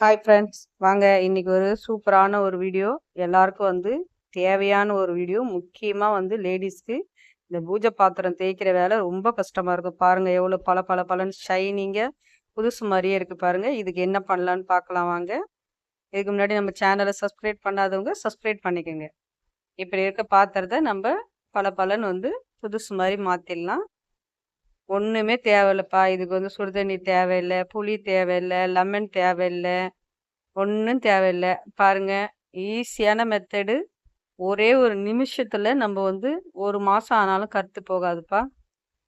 Hi friends வாங்க இன்றைக்கி ஒரு சூப்பரான ஒரு வீடியோ எல்லாருக்கும் வந்து தேவையான ஒரு வீடியோ முக்கியமாக வந்து லேடிஸ்க்கு இந்த பூஜை பாத்திரம் தேய்க்கிற வேலை ரொம்ப கஷ்டமாக இருக்கும் பாருங்கள் எவ்வளோ பல பல பலன்னு ஷைனிங்காக புதுசு மாதிரியே இருக்குது பாருங்கள் இதுக்கு என்ன பண்ணலான்னு பார்க்கலாம் வாங்க. இதுக்கு முன்னாடி நம்ம சேனலை சப்ஸ்கிரைப் பண்ணாதவங்க சப்ஸ்கிரைப் பண்ணிக்கோங்க. இப்படி இருக்க பாத்திரத்தை நம்ம பல பலன் வந்து புதுசு மாதிரி மாற்றிடலாம் ஒன்றுமே தேவையில்லைப்பா. இதுக்கு வந்து சுடுதண்ணி தேவையில்லை புளி தேவையில்லை லெமன் தேவையில்லை ஒன்றும் தேவையில்லை. பாருங்கள் ஈஸியான மெத்தடு ஒரே ஒரு நிமிஷத்தில் நம்ம வந்து ஒரு மாதம் ஆனாலும் கருத்து போகாதுப்பா.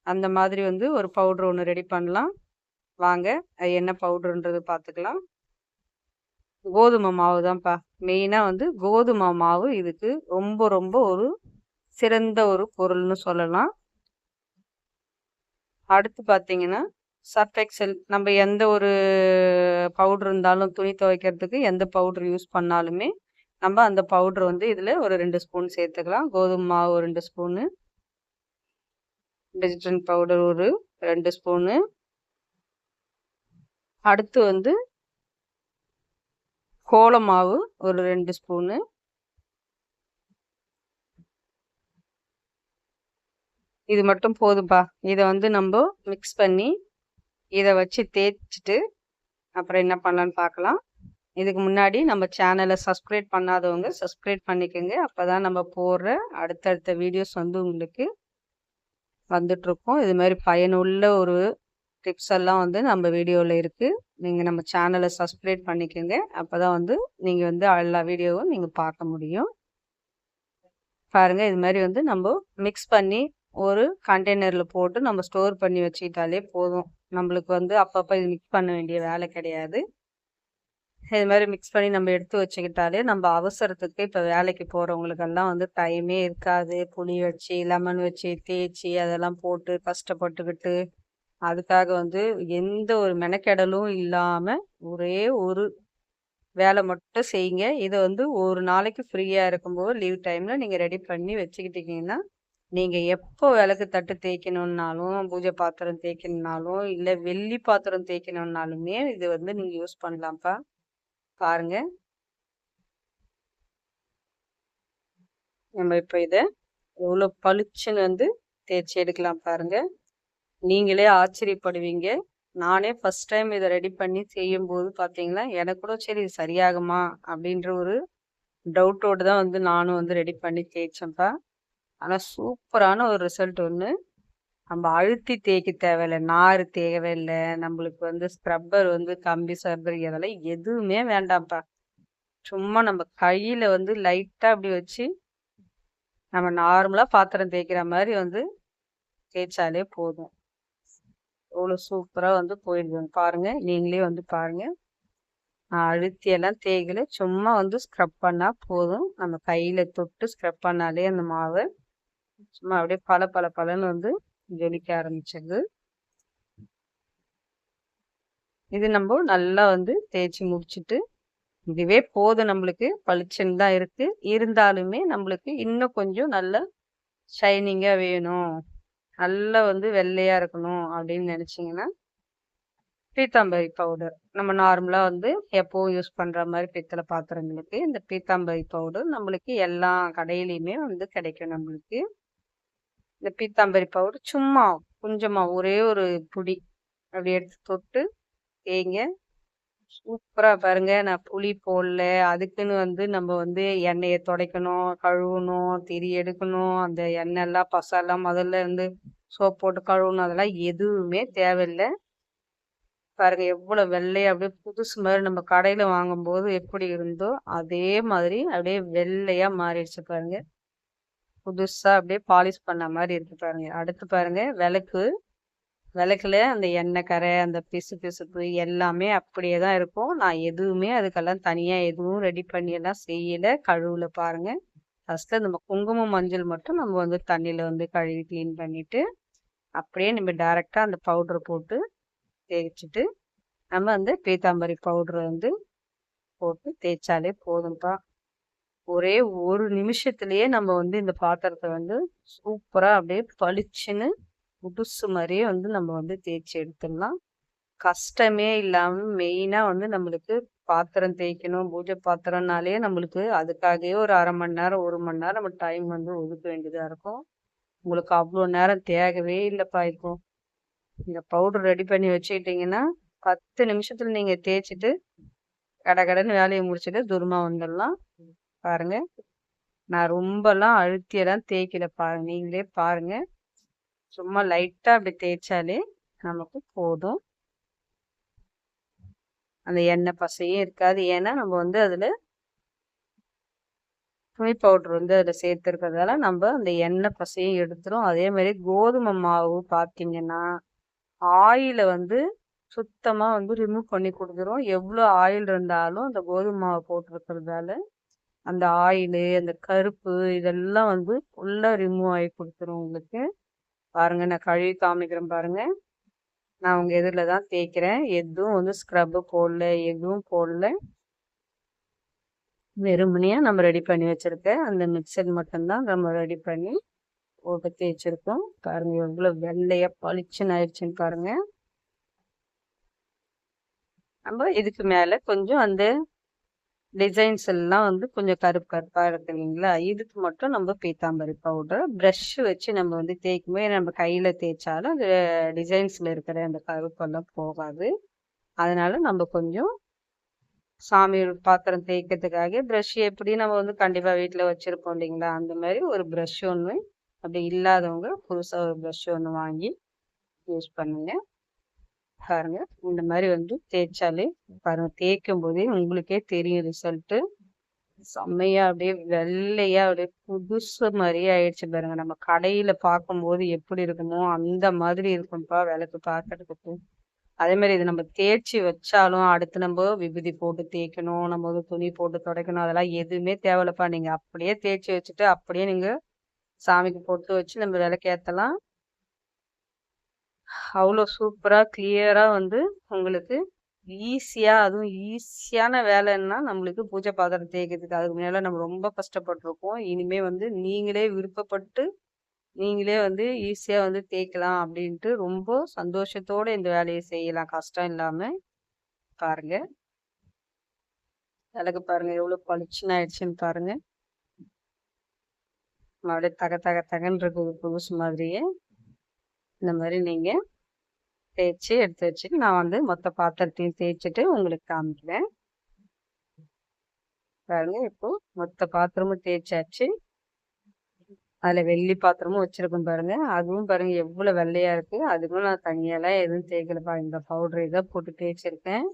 அந்த மாதிரி வந்து ஒரு பவுட்ரு ஒன்று ரெடி பண்ணலாம். வாங்க அது என்ன பவுட்ருன்றது பார்த்துக்கலாம் கோதுமை மாவு தான்ப்பா மெயினாக வந்து கோதுமை மாவு இதுக்கு ரொம்ப ரொம்ப ஒரு சிறந்த ஒரு பொருள்னு சொல்லலாம். அடுத்து பார்த்தீங்கன்னா சர்ஃப் எக்ஸல் நம்ம எந்த ஒரு பவுட்ரு இருந்தாலும் துணி துவைக்கிறதுக்கு எந்த பவுட்ரு யூஸ் பண்ணாலுமே நம்ம அந்த பவுட்ரு வந்து இதில் ஒரு ரெண்டு ஸ்பூன் சேர்த்துக்கலாம். கோதுமை மாவு ஒரு ரெண்டு ஸ்பூனு டிஜிட்டன் பவுடர் ஒரு ரெண்டு ஸ்பூனு அடுத்து வந்து கோலமாவு ஒரு ரெண்டு ஸ்பூனு இது மட்டும் போதும்பா. இதை வந்து நம்ம மிக்ஸ் பண்ணி இதை வச்சு தேய்ச்சிட்டு அப்புறம் என்ன பண்ணலான்னு பார்க்கலாம். இதுக்கு முன்னாடி நம்ம சேனலை சப்ஸ்கிரைப் பண்ணாதவங்க சப்ஸ்கிரைப் பண்ணிக்கோங்க. அப்போ தான் நம்ம போடுற அடுத்தடுத்த வீடியோஸ் வந்து உங்களுக்கு வந்துட்ருக்கோம் இது மாதிரி பயனுள்ள ஒரு டிப்ஸ் எல்லாம் வந்து நம்ம வீடியோவில் இருக்குது நீங்கள் நம்ம சேனலை சப்ஸ்கிரைப் பண்ணிக்கோங்க. அப்போ தான் வந்து நீங்கள் வந்து எல்லா வீடியோவும் நீங்கள் பார்க்க முடியும். பாருங்கள் இது மாதிரி வந்து நம்ம மிக்ஸ் பண்ணி ஒரு கண்டெய்னரில் போட்டு நம்ம ஸ்டோர் பண்ணி வச்சுக்கிட்டாலே போதும். நம்மளுக்கு வந்து அப்பப்போ இது மிக்ஸ் பண்ண வேண்டிய வேலை கிடையாது. இது மாதிரி மிக்ஸ் பண்ணி நம்ம எடுத்து வச்சுக்கிட்டாலே நம்ம அவசரத்துக்கு இப்போ வேலைக்கு போகிறவங்களுக்கெல்லாம் வந்து டைமே இருக்காது. புளி வச்சு லெமன் வச்சு தேய்ச்சி அதெல்லாம் போட்டு கஷ்டப்பட்டுக்கிட்டு அதுக்காக வந்து எந்த ஒரு மெனக்கெடலும் இல்லாமல் ஒரே ஒரு வேலை மட்டும் செய்யுங்க. இதை வந்து ஒரு நாளைக்கு ஃப்ரீயாக இருக்கும்போது லீவ் டைமில் நீங்கள் ரெடி பண்ணி வச்சுக்கிட்டீங்கன்னா நீங்கள் எப்போ விளக்கு தட்டு தேய்க்கணுன்னாலும் பூஜை பாத்திரம் தேய்க்கணுன்னாலும் இல்லை வெள்ளி பாத்திரம் தேய்க்கணுன்னாலுமே இது வந்து நீங்கள் யூஸ் பண்ணலாம்ப்பா. பாருங்க. நம்ம இப்போ இதை எவ்வளோ பளிச்சுன்னு வந்து தேய்ச்சி எடுக்கலாம் பாருங்க. நீங்களே ஆச்சரியப்படுவீங்க. நானே ஃபஸ்ட் டைம் இதை ரெடி பண்ணி செய்யும்போது பார்த்தீங்களா எனக்கு கூட சரி இது சரியாகுமா அப்படின்ற ஒரு டவுட்டோடு தான் வந்து நானும் வந்து ரெடி பண்ணி தேய்ச்சேன்ப்பா. ஆனால் சூப்பரான ஒரு ரிசல்ட் ஒன்று நம்ம அழுத்தி தேய்க்க தேவையில்லை நார் தேவையில்லை நம்மளுக்கு வந்து ஸ்க்ரப்பர் வந்து கம்பி சர்பர் இதெல்லாம் எதுவுமே வேண்டாம்ப்பா. சும்மா நம்ம கையில் வந்து லைட்டாக அப்படி வச்சு நம்ம நார்மலாக பாத்திரம் தேய்க்கிற மாதிரி வந்து தேய்ச்சாலே போதும். அவ்வளோ சூப்பராக வந்து போயிடுது. பாருங்கள் நீங்களே வந்து பாருங்கள் நான் அழுத்தியெல்லாம் தேய்க்கல. சும்மா வந்து ஸ்க்ரப் பண்ணால் போதும். நம்ம கையில் தொட்டு ஸ்க்ரப் பண்ணாலே அந்த மாவை சும்மா அப்படியே பல பல பலன்னு வந்து ஜொலிக்க ஆரம்பிச்சது. இது நம்ம நல்லா வந்து தேய்ச்சி முடிச்சுட்டு இதுவே போதும் நம்மளுக்கு பளிச்சுன்னு தான் இருக்கு. இருந்தாலுமே நம்மளுக்கு இன்னும் கொஞ்சம் நல்ல ஷைனிங்கா வேணும். நல்லா வந்து வெள்ளையா இருக்கணும் அப்படின்னு நினச்சிங்கன்னா பீத்தாம்பரி பவுடர். நம்ம நார்மலா வந்து எப்பவும் யூஸ் பண்ற மாதிரி பித்தளை பாத்திரங்களுக்கு இந்த பீத்தாம்பரி பவுடர் நம்மளுக்கு எல்லா கடையிலையுமே வந்து கிடைக்கும் நம்மளுக்கு. இந்த பீத்தாம்பரி பவுடர் சும்மா கொஞ்சமா ஒரே ஒரு புடி அப்படி எடுத்து தொட்டு தேய்ங்க. சூப்பரா பாருங்க. நான் புளி போடல. அதுக்குன்னு வந்து நம்ம வந்து எண்ணெயை துடைக்கணும் கழுவணும் திரி எடுக்கணும். அந்த எண்ணெய் எல்லாம் பசெல்லாம் முதல்ல இருந்து சோப் போட்டு கழுவணும். அதெல்லாம் எதுவுமே தேவையில்லை. பாருங்க எவ்வளவு வெள்ளையா அப்படியே புதுசு மாதிரி நம்ம கடையில வாங்கும்போது எப்படி இருந்தோ அதே மாதிரி அப்படியே வெள்ளையா மாறிடுச்சு பாருங்க. புதுசாக அப்படியே பாலிஷ் பண்ண மாதிரி இருக்கு பாருங்க. அடுத்து பாருங்க விளக்கு. விளக்குல அந்த எண்ணெய் கரை அந்த பிசு பிசுப்பு எல்லாமே அப்படியே தான் இருக்கும். நான் எதுவுமே அதுக்கெல்லாம் தனியாக எதுவும் ரெடி பண்ணி எல்லாம் கழுவில் பாருங்கள் பாருங்க. ஃபர்ஸ்ட் நம்ம குங்குமம் மஞ்சள் மட்டும் நம்ம வந்து தண்ணியில் வந்து கழுவி க்ளீன் பண்ணிவிட்டு அப்படியே நம்ம டேரெக்டாக அந்த பவுடர் போட்டு தேய்ச்சிட்டு நம்ம அந்த பீத்தாம்பரி பவுடரை வந்து போட்டு தேய்ச்சாலே போதும்ப்பா ஒரே ஒரு நிமிஷத்துலயே நம்ம வந்து இந்த பாத்திரத்தை வந்து சூப்பரா அப்படியே பளிச்சுன்னு புதுசு மாதிரியே வந்து நம்ம வந்து தேய்ச்சி எடுத்துடலாம் கஷ்டமே இல்லாம மெயினா வந்து நம்மளுக்கு பாத்திரம் தேய்க்கணும், பூஜை பாத்திரம்னாலே நம்மளுக்கு அதுக்காகவே ஒரு அரை மணி நேரம், ஒரு மணி நேரம் நம்ம டைம் வந்து ஒதுக்க வேண்டியதா இருக்கும். உங்களுக்கு அவ்வளோ நேரம் தேவையே இல்லப்பா இருக்கும் இந்த பவுடர் ரெடி பண்ணி வச்சுக்கிட்டீங்கன்னா, 10 நிமிஷத்துல நீங்க தேய்ச்சுட்டு, கடகடன்னு வேலையை முடிச்சுட்டு தூரமா வந்துடலாம். பாருங்க. நான் ரொம்பலாம் அழுத்தியெல்லாம் தேய்க்கல பாருங்க. நீங்களே பாருங்க. சும்மா லைட்டா அப்படி தேய்ச்சாலே நமக்கு போதும். அந்த எண்ணெய் பசையும் இருக்காது. ஏன்னா, நம்ம வந்து அதுல துணி பவுடர் வந்து அதுல சேர்த்துருக்கிறதால, நம்ம அந்த எண்ணெய் பசையும் எடுத்துரும். அதே மாதிரி கோதுமை மாவு பார்த்தீங்கன்னா, ஆயில வந்து சுத்தமா வந்து ரிமூவ் பண்ணி கொடுக்குறோம் எவ்வளோ ஆயில் இருந்தாலும் அந்த கோதுமை மாவு போட்டிருக்கிறதால, அந்த ஆயிலு, அந்த கருப்பு இதெல்லாம் வந்து ஃபுல்லாக ரிமூவ் ஆகி கொடுத்துரும் உங்களுக்கு. பாருங்க நான் கழுவி காமிக்கிறேன் பாருங்க. நான் உங்கள் எதிரில் தான் தேய்க்கிறேன். எதுவும் வந்து ஸ்க்ரப் போடல, எதுவும் போடல. வெறுமனையாக நம்ம ரெடி பண்ணி வச்சுருக்கேன் அந்த மிக்ஸர் மட்டும்தான் நம்ம ரெடி பண்ணி போட்டு தேய்ச்சிருக்கோம். பாருங்க எவ்வளோ வெள்ளையாக பளிச்சுன்னு ஆயிடுச்சுன்னு பாருங்க. நம்ம இதுக்கு மேலே கொஞ்சம் அந்த டிசைன்ஸ் எல்லாம் வந்து கொஞ்சம் கருப்பு கருப்பாக இருக்கு இல்லைங்களா? இதுக்கு மட்டும் நம்ம பீத்தாம்பரி பவுடர் ப்ரஷ் வச்சு நம்ம வந்து தேய்க்குமே நம்ம கையில் தேய்ச்சாலும் அந்த டிசைன்ஸில் இருக்கிற அந்த கருப்பெல்லாம் போகாது. அதனால நம்ம கொஞ்சம் சாமி பாத்திரம் தேய்க்கிறதுக்காக ப்ரஷ் எப்படி நம்ம வந்து கண்டிப்பாக வீட்டில் வச்சுருப்போம் இல்லைங்களா? அந்த மாதிரி ஒரு ப்ரஷ் ஒன்று அப்படி இல்லாதவங்க புதுசாக ஒரு ப்ரஷ் ஒன்று வாங்கி யூஸ் பண்ணுங்க. பாருங்க. இந்த மாதிரி வந்து தேய்ச்சாலே பாருங்க தேய்க்கும்போதே உங்களுக்கே தெரியும் ரிசல்ட்டு. செம்மையா அப்படியே வெள்ளையா அப்படியே புதுசு மாதிரியே ஆயிடுச்சு பாருங்க. நம்ம கடையில பார்க்கும்போது எப்படி இருக்குமோ, அந்த மாதிரி இருக்கும்ப்பா விளக்கு பார்க்கறதுக்கு. அதே மாதிரி இது நம்ம தேய்ச்சி வச்சாலும், அடுத்து நம்ம விபூதி போட்டு தேய்க்கணும், நம்ம வந்து துணி போட்டு துடைக்கணும், அதெல்லாம் எதுவுமே தேவையில்லப்பா. நீங்க அப்படியே தேய்ச்சி வச்சுட்டு, அப்படியே நீங்க சாமிக்கு பொட்டு வச்சு நம்ம விளக்கேத்தலாம். அவ்வளோ சூப்பராக கிளியராக வந்து உங்களுக்கு ஈஸியாக அதுவும் ஈஸியான வேலைன்னா நம்மளுக்கு பூஜை பாத்திரம் தேய்க்கிறதுக்கு. அதுக்கு முன்னால் நம்ம ரொம்ப கஷ்டப்பட்டிருக்கோம் இனிமே வந்து நீங்களே விருப்பப்பட்டு, நீங்களே வந்து ஈஸியாக வந்து தேய்க்கலாம் அப்படின்ட்டு ரொம்ப சந்தோஷத்தோடு இந்த வேலையை செய்யலாம். கஷ்டம் இல்லாமல் பாருங்க. விளக்கு பாருங்க எவ்வளோ பளிச்சுன்னு ஆயிடுச்சுன்னு பாருங்க. அப்படியே தக தக தகன்னு இருக்குது புதுசு மாதிரியே. இந்த மாதிரி நீங்கள் தேய்ச்சி எடுத்து வச்சுட்டு, நான் வந்து மொத்த பாத்திரத்தையும் தேய்ச்சிட்டு உங்களுக்கு காமிக்கிறேன். பாருங்க இப்போ மொத்த பாத்திரமும் தேய்ச்சாச்சு. அதில் வெள்ளி பாத்திரமும் வச்சுருக்கோம் பாருங்க. அதுவும் பாருங்க எவ்வளோ வெள்ளையாக இருக்குது அதுக்கும் நான் தனியாலாம் எதுவும் தேய்க்கலப்பா. இந்த பவுடர் இதை போட்டு தேய்ச்சிருக்கேன்.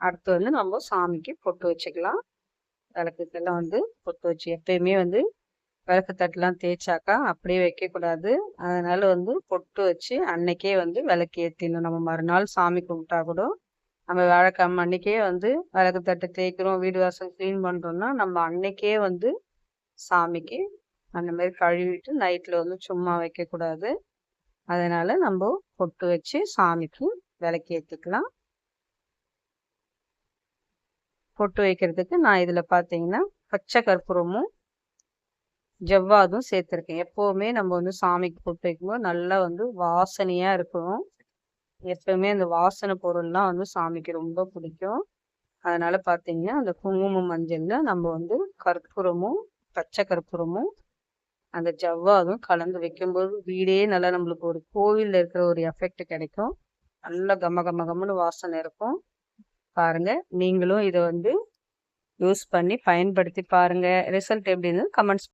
அடுத்து வந்து நம்ம சாமிக்கு பொட்டு வச்சுக்கலாம். விளக்குக்கெல்லாம் வந்து பொட்டு வச்சு எப்பயுமே வந்து விளக்கு தட்டுலாம் தேய்ச்சாக்கா அப்படியே வைக்கக்கூடாது. அதனால வந்து பொட்டு வச்சு அன்னைக்கே வந்து விளக்கு ஏற்றிடணும் நம்ம மறுநாள் சாமி கும்பிட்டா கூட, நம்ம வியாழக்கிழமை அன்னைக்கே வந்து விளக்கு தட்டு தேய்க்கிறோம், வீடு வாசல் க்ளீன் பண்ணுறோம்னா நம்ம அன்னைக்கே வந்து சாமிக்கு அந்த மாதிரி கழுவிட்டு நைட்டில் வந்து சும்மா வைக்கக்கூடாது. அதனால நம்ம பொட்டு வச்சு சாமிக்கு விளக்கு ஏற்றிக்கலாம் பொட்டு வைக்கிறதுக்கு நான் இதில் பார்த்தீங்கன்னா, பச்சை கற்பூரமும் ஜவ்வாதும் சேர்த்துருக்கேன். எப்போவுமே நம்ம வந்து சாமிக்கு போட்டு வைக்கும்போது நல்லா வந்து வாசனையாக இருக்கணும். எப்பவுமே அந்த வாசனை பொருள்லாம் வந்து சாமிக்கு ரொம்ப பிடிக்கும். அதனால பார்த்தீங்கன்னா, அந்த குங்குமம் மஞ்சள்ல நம்ம வந்து கற்பூரமும், பச்சை கற்பூரமும், அந்த ஜவ்வாதும் கலந்து வைக்கும்போது வீடே நல்லா நம்மளுக்கு ஒரு கோவிலில் இருக்கிற ஒரு எஃபெக்ட் கிடைக்கும். நல்லா கம கம கம்னு வாசனை இருக்கும். பாருங்க. நீங்களும் இதை வந்து யூஸ் பண்ணி பயன்படுத்தி பாருங்க. ரிசல்ட் எப்படின்னு கமெண்ட்ஸ்